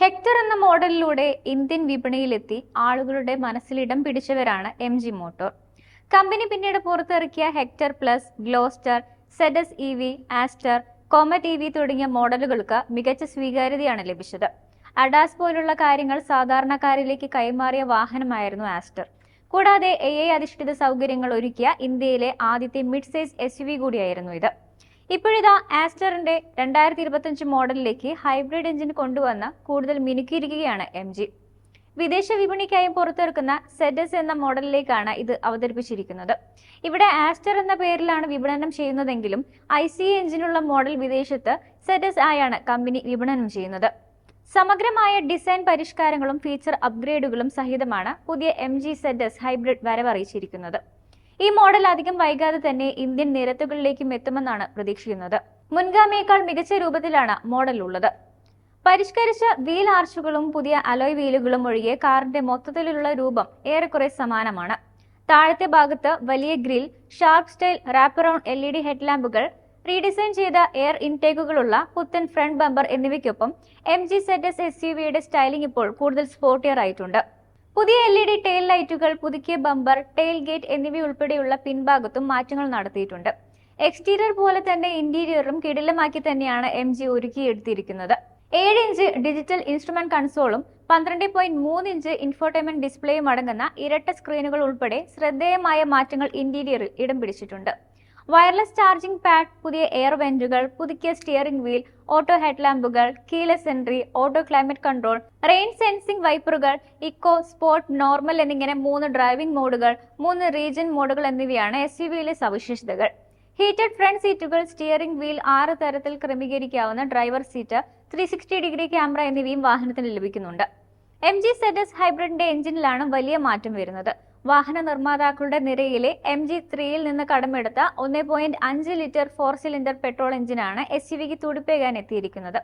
Hectare എന്ന മോഡലിലൂടെ Indian വിപണിയിലെത്തി ആളുകളുടെ മനസ്സിലിടം പിടിച്ചവരാണ് എം ജി മോട്ടോർ. കമ്പനി പിന്നീട് പുറത്തിറക്കിയ Hector plus Gloster ZS E V Astor Comet E V തുടങ്ങിയ മോഡലുകൾക്ക് മികച്ച സ്വീകാര്യതയാണ് ലഭിച്ചത്. അഡാസ് പോലുള്ള കാര്യങ്ങൾ സാധാരണക്കാരിലേക്ക് കൈമാറിയ വാഹനമായിരുന്നു ആസ്റ്റർ. കൂടാതെ എ ഐ അധിഷ്ഠിത സൗകര്യങ്ങൾ ഒരുക്കിയ ഇന്ത്യയിലെ ആദ്യത്തെ mid size S U V കൂടിയായിരുന്നു ഇത്. ഇപ്പോഴിതാ ആസ്റ്ററിന്റെ രണ്ടായിരത്തി ഇരുപത്തഞ്ച് മോഡലിലേക്ക് ഹൈബ്രിഡ് എഞ്ചിൻ കൊണ്ടുവന്ന കൂടുതൽ മിനുക്കിയിരിക്കുകയാണ് എം ജി. വിദേശ വിപണിക്കായി പുറത്തിറക്കുന്ന സെഡസ് എന്ന മോഡലിലേക്കാണ് ഇത് അവതരിപ്പിച്ചിരിക്കുന്നത്. ഇവിടെ ആസ്റ്റർ എന്ന പേരിലാണ് വിപണനം ചെയ്യുന്നതെങ്കിലും ഐ സി എഞ്ചിനുള്ള മോഡൽ വിദേശത്ത് സെഡസ് ആയാണ് കമ്പനി വിപണനം ചെയ്യുന്നത്. സമഗ്രമായ ഡിസൈൻ പരിഷ്കാരങ്ങളും ഫീച്ചർ അപ്ഗ്രേഡുകളും സഹിതമാണ് പുതിയ എം ജി സെഡസ് ഹൈബ്രിഡ് വരവറിയിച്ചിരിക്കുന്നത്. ഈ മോഡൽ അധികം വൈകാതെ തന്നെ ഇന്ത്യൻ നിരത്തുകളിലേക്കും എത്തുമെന്നാണ് പ്രതീക്ഷിക്കുന്നത്. മുൻഗാമിയേക്കാൾ മികച്ച രൂപത്തിലാണ് മോഡൽ ഉള്ളത്. പരിഷ്കരിച്ച വീൽ ആർച്ചുകളും പുതിയ അലോയ് വീലുകളും ഒഴികെ കാറിന്റെ മൊത്തത്തിലുള്ള രൂപം ഏറെക്കുറെ സമാനമാണ്. താഴത്തെ ഭാഗത്ത് വലിയ grill sharp style wraparound L E D ഹെഡ്ലാമ്പുകൾ redesign ചെയ്ത എയർ ഇൻടേക്കുകളുള്ള പുത്തൻ ഫ്രണ്ട് ബമ്പർ എന്നിവയ്ക്കൊപ്പം M G Z S S U വിയുടെ സ്റ്റൈലിംഗ് ഇപ്പോൾ കൂടുതൽ സ്പോർട്ടിയർ ആയിട്ടുണ്ട്. പുതിയ എൽ ഇ ഡി ടെയിൽ ലൈറ്റുകൾ പുതുക്കിയ ബമ്പർ ടെയിൽ ഗേറ്റ് എന്നിവയുൾപ്പെടെയുള്ള പിൻഭാഗത്തും മാറ്റങ്ങൾ നടത്തിയിട്ടുണ്ട്. എക്സ്റ്റീരിയർ പോലെ തന്നെ ഇന്റീരിയറും കിടിലമാക്കി തന്നെയാണ് എം ജി ഒരുക്കിയെടുത്തിരിക്കുന്നത്. ഏഴ് ഇഞ്ച് ഡിജിറ്റൽ ഇൻസ്ട്രുമെന്റ് കൺസോളും പന്ത്രണ്ട് പോയിന്റ് മൂന്ന് ഇഞ്ച് ഇൻഫോർടൈൻമെന്റ് ഡിസ്പ്ലേയും അടങ്ങുന്ന ഇരട്ട സ്ക്രീനുകൾ ഉൾപ്പെടെ ശ്രദ്ധേയമായ മാറ്റങ്ങൾ ഇന്റീരിയറിൽ ഇടം പിടിച്ചിട്ടുണ്ട്. വയർലെസ് ചാർജിംഗ് പാഡ് പുതിയ എയർ വെന്റുകൾ പുതുക്കിയ steering wheel auto ഹെഡ്ലാമ്പുകൾ keyless entry auto climate control rain sensing വൈപ്പറുകൾ eco sport normal എന്നിങ്ങനെ മൂന്ന് ഡ്രൈവിംഗ് മോഡുകൾ മൂന്ന് റീജൻ മോഡുകൾ എന്നിവയാണ് എസ് യു വിയിലെ സവിശേഷതകൾ. ഹീറ്റഡ് ഫ്രണ്ട് സീറ്റുകൾ സ്റ്റിയറിംഗ് വീൽ ആറ് തരത്തിൽ ക്രമീകരിക്കാവുന്ന driver seat three sixty degree camera എന്നിവയും വാഹനത്തിന് ലഭിക്കുന്നുണ്ട്. എം ജി സെഡസ് ഹൈബ്രിഡിന്റെ എഞ്ചിനിലാണ് വലിയ മാറ്റം വരുന്നത്. വാഹന നിർമ്മാതാക്കളുടെ നിരയിലെ എം ജി ത്രീയിൽ നിന്ന് കടമെടുത്ത ഒന്ന് പോയിന്റ് അഞ്ച് ലിറ്റർ ഫോർ സിലിണ്ടർ പെട്രോൾ എഞ്ചിനാണ് എസ് യു വിക്ക് തുടിപ്പേകാൻ എത്തിയിരിക്കുന്നത്.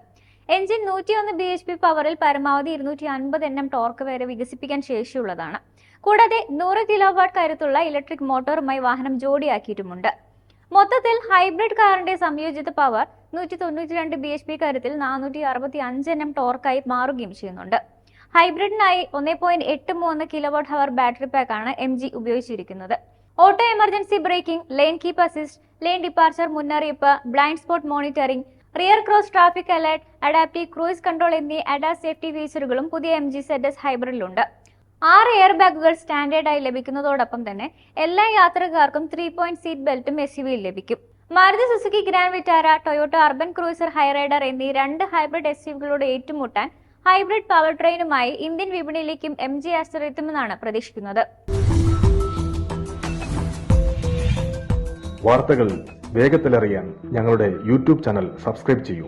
എഞ്ചിൻ നൂറ്റിയൊന്ന് ബി എച്ച് പി പവറിൽ പരമാവധി ഇരുന്നൂറ്റി അൻപത് എൻ എം ടോർക്ക് വരെ വികസിപ്പിക്കാൻ ശേഷിയുള്ളതാണ്. കൂടാതെ നൂറ് കിലോ വാട്ട് കരുത്തുള്ള ഇലക്ട്രിക് മോട്ടോറുമായി വാഹനം ജോഡിയാക്കിയിട്ടുമുണ്ട്. മൊത്തത്തിൽ ഹൈബ്രിഡ് കാറിന്റെ സംയോജിത പവർ നൂറ്റി തൊണ്ണൂറ്റി രണ്ട് ബി എച്ച് പി കരുത്തിൽ നാനൂറ്റി അറുപത്തി അഞ്ച് എൻ എം ടോർക്കായി മാറുകയും ചെയ്യുന്നുണ്ട്. ഹൈബ്രിഡിനായി ഒന്നേ പോയിന്റ് എട്ട് മൂന്ന് കിലോവാട്ട് ഹവർ ബാറ്ററി പാക്കാണ് എം ജി ഉപയോഗിച്ചിരിക്കുന്നത്. Auto emergency braking lane keep assist lane departure മുന്നറിയിപ്പ് blind spot monitoring rear cross traffic alert adaptive cruise control എന്നീ അഡാ സേഫ്റ്റി ഫീച്ചറുകളും പുതിയ എം ജി സെഡസ് ഹൈബ്രിഡിലുണ്ട് ആറ് എയർ ബാഗുകൾ സ്റ്റാൻഡേർഡായി ലഭിക്കുന്നതോടൊപ്പം തന്നെ എല്ലാ യാത്രക്കാർക്കും ത്രീ പോയിന്റ് സീറ്റ് ബെൽറ്റും എസ് യുവിയിൽ ലഭിക്കും. Maruti Suzuki Grand Vitara Toyota Urban Cruiser Hyryder എന്നീ രണ്ട് ഹൈബ്രിഡ് എസ് യുവികളോട് ഏറ്റുമുട്ടാൻ ഹൈബ്രിഡ് പവർ ട്രെയിനുമായി ഇന്ത്യൻ വിപണിയിലേക്കും എം ജി ആസ്റ്റർ എത്തുമെന്നാണ് പ്രതീക്ഷിക്കുന്നത്. വാർത്തകൾ വേഗത്തിലറിയാൻ ഞങ്ങളുടെ യൂട്യൂബ് ചാനൽ സബ്സ്ക്രൈബ് ചെയ്യൂ.